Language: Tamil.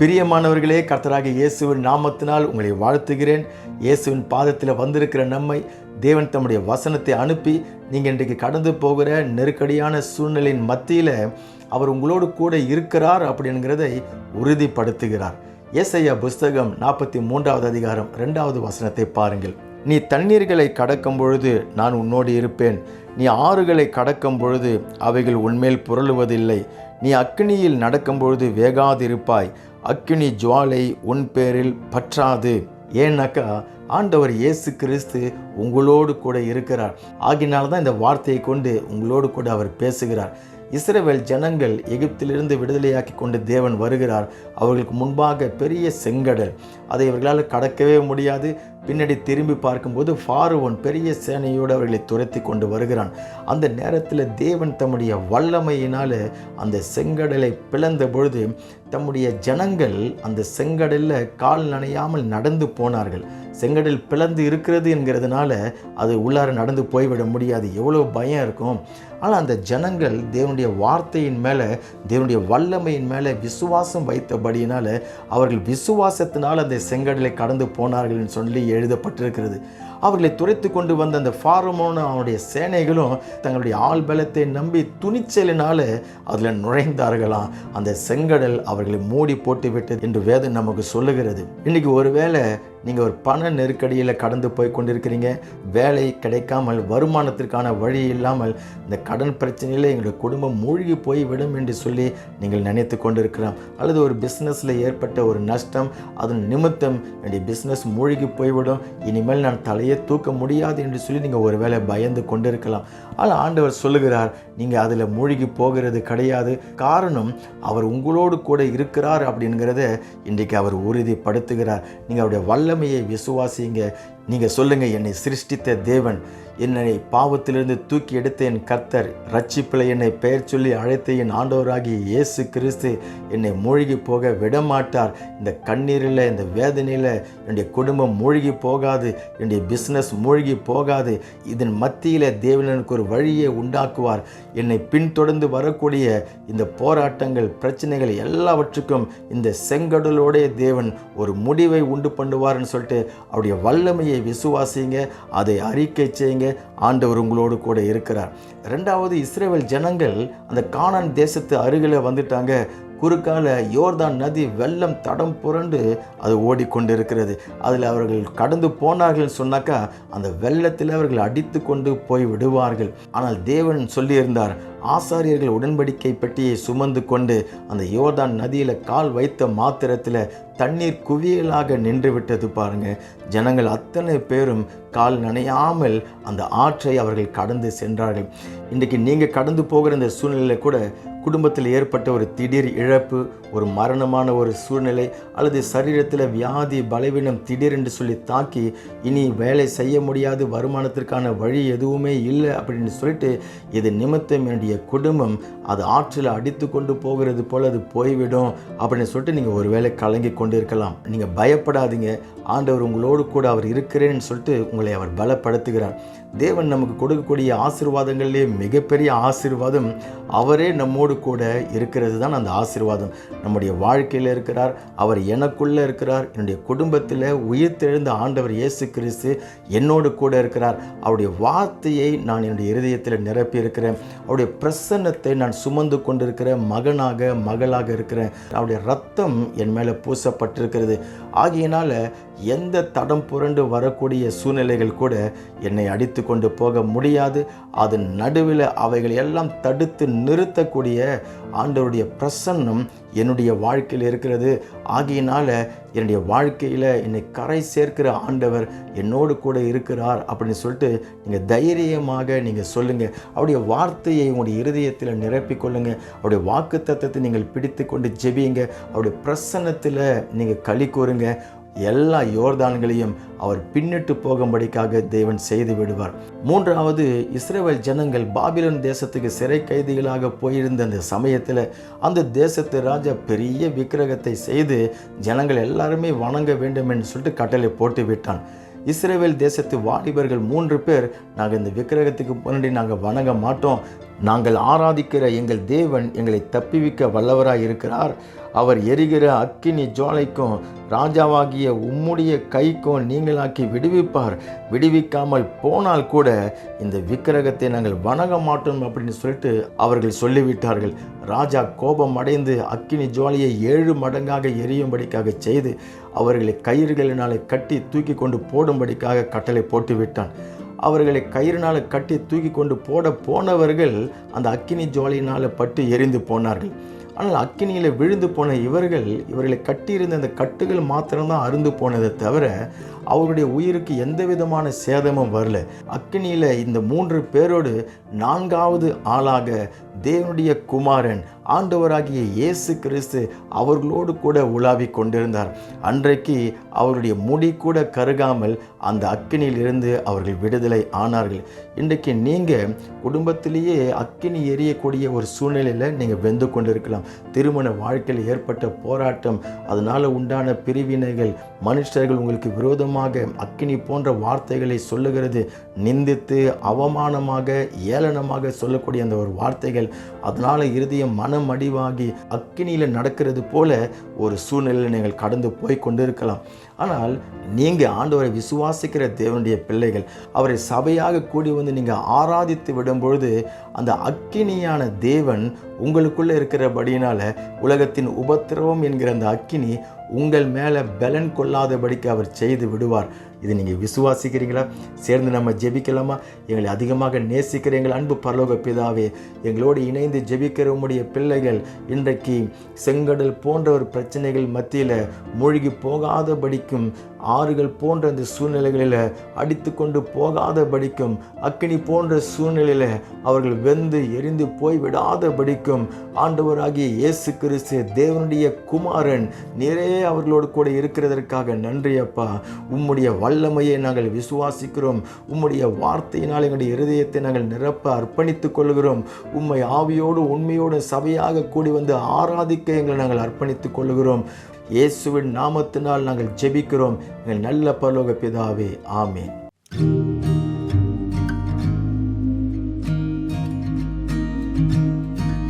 பிரியமானவர்களே கர்த்தராக இயேசுவின் நாமத்தினால் உங்களை வாழ்த்துகிறேன். இயேசுவின் பாதத்தில் வந்திருக்கிற நம்மை தேவன் தம்முடைய வசனத்தை அனுப்பி நீங்கள் இன்றைக்கு கடந்து போகிற நெருக்கடியான சூழ்நிலையின் மத்தியில் அவர் உங்களோடு கூட இருக்கிறார் அப்படிங்கிறதை உறுதிப்படுத்துகிறார். ஏசையா புஸ்தகம் நாற்பத்தி மூன்றாவது அதிகாரம் ரெண்டாவது வசனத்தை பாருங்கள். நீ தண்ணீர்களை கடக்கும் பொழுது நான் உன்னோடு இருப்பேன். நீ ஆறுகளை கடக்கும் பொழுது அவைகள் உன்மேல் புரளுவதில்லை. நீ அக்கினியில் நடக்கும் பொழுது வேகாதிருப்பாய். அக்கினி ஜுவாலை உன் பேரில் பற்றாது. ஏன்னாக்கா ஆண்டவர் இயேசு கிறிஸ்து உங்களோடு கூட இருக்கிறார். ஆகினால்தான் இந்த வார்த்தையை கொண்டு உங்களோடு கூட அவர் பேசுகிறார். இஸ்ரேவேல் ஜனங்கள் எகிப்திலிருந்து விடுதலையாக்கி கொண்டு தேவன் வருகிறார். அவர்களுக்கு முன்பாக பெரிய செங்கடல். அதை இவர்களால் கடக்கவே முடியாது. பின்னாடி திரும்பி பார்க்கும்போது ஃபாருவன் பெரிய சேனையோடு அவர்களை துரத்தி கொண்டு வருகிறான். அந்த நேரத்தில் தேவன் தம்முடைய வல்லமையினால் அந்த செங்கடலை பிளந்த பொழுது தம்முடைய ஜனங்கள் அந்த செங்கடலில் கால் நனையாமல் நடந்து போனார்கள். செங்கடல் பிளந்து இருக்கிறது என்கிறதுனால அது உள்ளார நடந்து போய்விட முடியாது. எவ்வளோ பயம் இருக்கும். ஆனால் அந்த ஜனங்கள் தேவனுடைய வார்த்தையின் மேலே தேவனுடைய வல்லமையின் மேலே விசுவாசம் வைத்தபடியினால் அவர்கள் விசுவாசத்தினால் அந்த செங்கடலை கடந்து போனார்கள் சொல்லி எழுதப்பட்டிருக்கிறது. அவர்களை துரைத்து கொண்டு வந்த அந்த ஃபாரமோன அவனுடைய சேனைகளும் தங்களுடைய ஆள் பலத்தை நம்பி துணிச்சலினால அதில் நுழைந்தார்களாம் அந்த செங்கடல் அவர்களை மூடி போட்டு விட்டது என்று வேதம் நமக்கு சொல்லுகிறது. இன்னைக்கு ஒருவேளை நீங்கள் ஒரு பண நெருக்கடியில் கடந்து போய் கொண்டிருக்கிறீங்க. வேலை கிடைக்காமல் வருமானத்திற்கான வழி இல்லாமல் இந்த கடன் பிரச்சனையில் எங்களுடைய குடும்பம் மூழ்கி போய் விடும் என்று சொல்லி நீங்கள் நினைத்து கொண்டிருக்கலாம் அல்லது ஒரு பிஸ்னஸில் ஏற்பட்ட ஒரு நஷ்டம் அதன் நிமித்தம் என்னுடைய பிஸ்னஸ் மூழ்கி போய்விடும். இனிமேல் நான் தலையை தூக்க முடியாது என்று சொல்லி நீங்கள் ஒருவேளை பயந்து கொண்டிருக்கலாம். ஆனால் ஆண்டவர் சொல்லுகிறார் நீங்கள் அதில் மூழ்கி போகிறது கிடையாது. காரணம் அவர் உங்களோடு கூட இருக்கிறார் அப்படிங்கிறத இன்றைக்கு அவர் உறுதிப்படுத்துகிறார். நீங்கள் அவருடைய வல்லமையை விசுவாசிங்க. நீங்கள் சொல்லுங்கள் என்னை சிருஷ்டித்த தேவன். என்னை பாவத்திலிருந்து தூக்கி எடுத்த என் கர்த்தர். ரட்சிப்பில் என்னை பெயர் சொல்லி அழைத்த என் ஆண்டவராகிய இயேசு கிறிஸ்து என்னை மூழ்கி போக விடமாட்டார். இந்த கண்ணீரில் இந்த வேதனையில் என்னுடைய குடும்பம் மூழ்கி போகாது என்னுடைய பிஸ்னஸ் மூழ்கி போகாது. இதன் மத்தியில் தேவன் எனக்கு ஒரு வழியை உண்டாக்குவார். என்னை பின்தொடர்ந்து வரக்கூடிய இந்த போராட்டங்கள் பிரச்சனைகள் எல்லாவற்றுக்கும் இந்த செங்கடலோடைய தேவன் ஒரு முடிவை உண்டு பண்ணுவார்னு சொல்லிட்டு அவருடைய வல்லமையை விசுவாசிங்க அதை அறிக்கை செய்யுங்க. ஆண்டவர் உங்களோடு கூட இருக்கிறார். ரெண்டாவது இஸ்ரேல் ஜனங்கள் அந்த கானான் தேசத்து அருகில் வந்துட்டாங்க. குறுக்கால யோர்தான் நதி வெள்ளம் தடம் புரண்டு அது ஓடிக்கொண்டிருக்கிறது. அதில் அவர்கள் கடந்து போனார்கள் சொன்னாக்கா அந்த வெள்ளத்தில் அவர்கள் அடித்து கொண்டு போய் விடுவார்கள். ஆனால் தேவன் சொல்லியிருந்தார் ஆசாரியர்கள் உடன்படிக்கை பெட்டியை சுமந்து கொண்டு அந்த யோர்தான் நதியில் கால் வைத்த மாத்திரத்தில் தண்ணீர் குவியலாக நின்று விட்டது பாருங்க. ஜனங்கள் அத்தனை பேரும் கால் நனையாமல் அந்த ஆற்றை அவர்கள் கடந்து சென்றார்கள். இன்றைக்கு நீங்கள் கடந்து போகிற இந்த சூழ்நிலையில் கூட குடும்பத்தில் ஏற்பட்ட ஒரு திடீர் இழப்பு ஒரு மரணமான ஒரு சூழ்நிலை அல்லது சரீரத்தில் வியாதி பலவீனம் திடீரென்று சொல்லி தாக்கி இனி வேலை செய்ய முடியாது வருமானத்திற்கான வழி எதுவுமே இல்லை அப்படின்னு சொல்லிட்டு இது நிமித்தம் என்னுடைய குடும்பம் அது ஆற்றில் அடித்து கொண்டு போகிறது போல் அது போய்விடும் அப்படின்னு சொல்லிட்டு நீங்கள் ஒருவேளை கலங்கி கொண்டு இருக்கலாம் நீங்கள் பயப்படாதீங்க. ஆண்டவர் உங்களோடு கூட அவர் இருக்கிறேன்னு சொல்லிட்டு உங்களை அவர் பலப்படுத்துகிறார். தேவன் நமக்கு கொடுக்கக்கூடிய ஆசீர்வாதங்களிலே மிகப்பெரிய ஆசீர்வாதம் அவரே நம்மோடு கூட இருக்கிறது தான் அந்த ஆசீர்வாதம். நம்முடைய வாழ்க்கையில் இருக்கிறார் அவர் எனக்குள்ளே இருக்கிறார் என்னுடைய குடும்பத்தில் உயிர்த்தெழுந்த ஆண்டவர் இயேசு கிறிஸ்து என்னோடு கூட இருக்கிறார். அவருடைய வார்த்தையை நான் என்னுடைய இருதயத்தில் நிரப்பியிருக்கிறேன். அவருடைய பிரசன்னத்தை நான் சுமந்து கொண்டிருக்கிற மகனாக மகளாக இருக்கிறேன். அவருடைய ரத்தம் என் மேலே பூசப்பட்டிருக்கிறது. ஆகியனால எந்த தடம் புரண்டு வரக்கூடிய சூழ்நிலைகள் கூட என்னை அடித்து கொண்டு போக முடியாது. அதன் நடுவில் அவைகள் எல்லாம் தடுத்து நிறுத்தக்கூடிய ஆண்டவருடைய பிரசன்னம் என்னுடைய வாழ்க்கையில் இருக்கிறது. ஆகியனால என்னுடைய வாழ்க்கையில் என்னை கரை சேர்க்கிற ஆண்டவர் என்னோடு கூட இருக்கிறார் அப்படின்னு சொல்லிட்டு நீங்கள் தைரியமாக நீங்கள் சொல்லுங்கள் அவருடைய வார்த்தையை உங்களுடைய இருதயத்தில் நிரப்பிக்கொள்ளுங்க அவருடைய வாக்கு தத்துவத்தை நீங்கள் பிடித்து கொண்டு ஜெபியுங்க. அவருடைய பிரசன்னத்தில் நீங்கள் களி கூறுங்க. எல்லா யோர்தான்களையும் அவர் பின்னிட்டு போகும்படிக்காக தேவன் செய்து விடுவார். மூன்றாவது இஸ்ரேல் ஜனங்கள் பாபிலன் தேசத்துக்கு சிறை கைதிகளாக போயிருந்த அந்த சமயத்தில் அந்த தேசத்து ராஜா பெரிய விக்கிரகத்தை செய்து ஜனங்கள் எல்லாருமே வணங்க வேண்டும் என்று சொல்லிட்டு கட்டளை போட்டு விட்டான். இஸ்ரேவேல் தேசத்து வாலிபர்கள் மூன்று பேர் நாங்கள் இந்த விக்கிரகத்துக்கு முன்னாடி நாங்கள் வணங்க மாட்டோம். நாங்கள் ஆராதிக்கிற எங்கள் தேவன் எங்களை தப்பிவிக்க வல்லவராய் இருக்கிறார். அவர் எரிகிற அக்கினி ஜோலைக்கும் ராஜாவாகிய உம்முடைய கைக்கும் நீங்களாக்கி விடுவிப்பார். விடுவிக்காமல் போனால் கூட இந்த விக்கிரகத்தை நாங்கள் வணங்க மாட்டோம் அப்படின்னு சொல்லிட்டு அவர்கள் சொல்லிவிட்டார்கள். ராஜா கோபம் அடைந்து அக்கினி ஜோலையை ஏழு மடங்காக எரியும்படிக்காக செய்து அவர்களை கயிறுகளினாலே கட்டி தூக்கி கொண்டு போடும்படிக்காக கட்டளை போட்டுவிட்டான். அவர்களை கயிறுனால் கட்டி தூக்கி கொண்டு போட போனவர்கள் அந்த அக்கினி ஜுவாலினால் பட்டு எரிந்து போனார்கள். ஆனால் அக்கினியில் விழுந்து போன இவர்கள் இவர்களை கட்டியிருந்த அந்த கட்டுகள் மாத்திரம்தான் அருந்து போனதை தவிர அவருடைய உயிருக்கு எந்த விதமான சேதமும் வரல. அக்கினியில் இந்த மூன்று பேரோடு நான்காவது ஆளாக தேவனுடைய குமாரன் ஆண்டவராகிய இயேசு கிறிஸ்து அவர்களோடு கூட உலாவிக் கொண்டிருந்தார். அன்றைக்கு அவருடைய முடி கூட கருகாமல் அந்த அக்கினியில் இருந்து அவர்கள் விடுதலை ஆனார்கள். இன்றைக்கு நீங்கள் குடும்பத்திலேயே அக்கினி எரியக்கூடிய ஒரு சூழ்நிலையில் நீங்கள் வெந்து கொண்டிருக்கலாம். திருமண வாழ்க்கையில் ஏற்பட்ட போராட்டம் அதனால் உண்டான பிரிவினைகள் மனுஷர்கள் உங்களுக்கு விரோதமாக அக்கினி போன்ற வார்த்தைகளை சொல்லுகிறது. நிந்தித்து அவமானமாக ஏளனமாக சொல்லக்கூடிய அந்த ஒரு வார்த்தைகள் அதனால் இருதயம் மனம் அடிவாகி அக்கினியில் நடக்கிறது போல ஒரு சூழ்நிலையில் நீங்கள் கடந்து போய் கொண்டிருக்கலாம். ஆனால் நீங்கள் ஆண்டவரை விசுவாசிக்கிற தேவனுடைய பிள்ளைகள் அவரை சபையாக கூடி வந்து நீங்கள் ஆராதித்து விடும் பொழுது அந்த அக்கினியான தேவன் உங்களுக்குள்ளே இருக்கிறபடியினால உலகத்தின் உபத்திரவம் என்கிற அந்த அக்கினி உங்கள் மேலே பலன் கொள்ளாதபடிக்கு அவர் செய்து விடுவார். இது நீங்கள் விசுவாசிக்கிறீங்களா சேர்ந்து நம்ம ஜெபிக்கலாமா? எங்களை அதிகமாக நேசிக்கிற எங்கள் அன்பு பரலோக பிதாவே எங்களோடு இணைந்து ஜெபிக்கிற உடைய பிள்ளைகள் இன்றைக்கு செங்கடல் போன்ற ஒரு பிரச்சனைகள் மத்தியில் மூழ்கி போகாதபடிக்கும் ஆறுகள் போன்ற அந்த சூழ்நிலைகளில் அடித்து கொண்டு போகாதபடிக்கும் அக்கினி போன்ற சூழ்நிலையில் அவர்கள் வெந்து எரிந்து போய்விடாதபடிக்கும் ஆண்டவராகிய இயேசு கிறிஸ்து தேவனுடைய குமாரன் நிறைய அவர்களோடு கூட இருக்கிறதற்காக நன்றி அப்பா. உம்முடைய வல்லமையை நாங்கள் விசுவாசிக்கிறோம். உம்முடைய வார்த்தையினால் எங்களுடைய இருதயத்தை நாங்கள் நிரப்ப அர்ப்பணித்துக் கொள்கிறோம் உம்மை ஆவியோடு உண்மையோடு சபையாக கூடி வந்து ஆராதிக்க எங்களை நாங்கள் அர்ப்பணித்துக் கொள்கிறோம் இயேசுவின் நாமத்தினால் நாங்கள் ஜெபிக்கிறோம். எங்கள் நல்ல பரலோக பிதாவே ஆமேன்.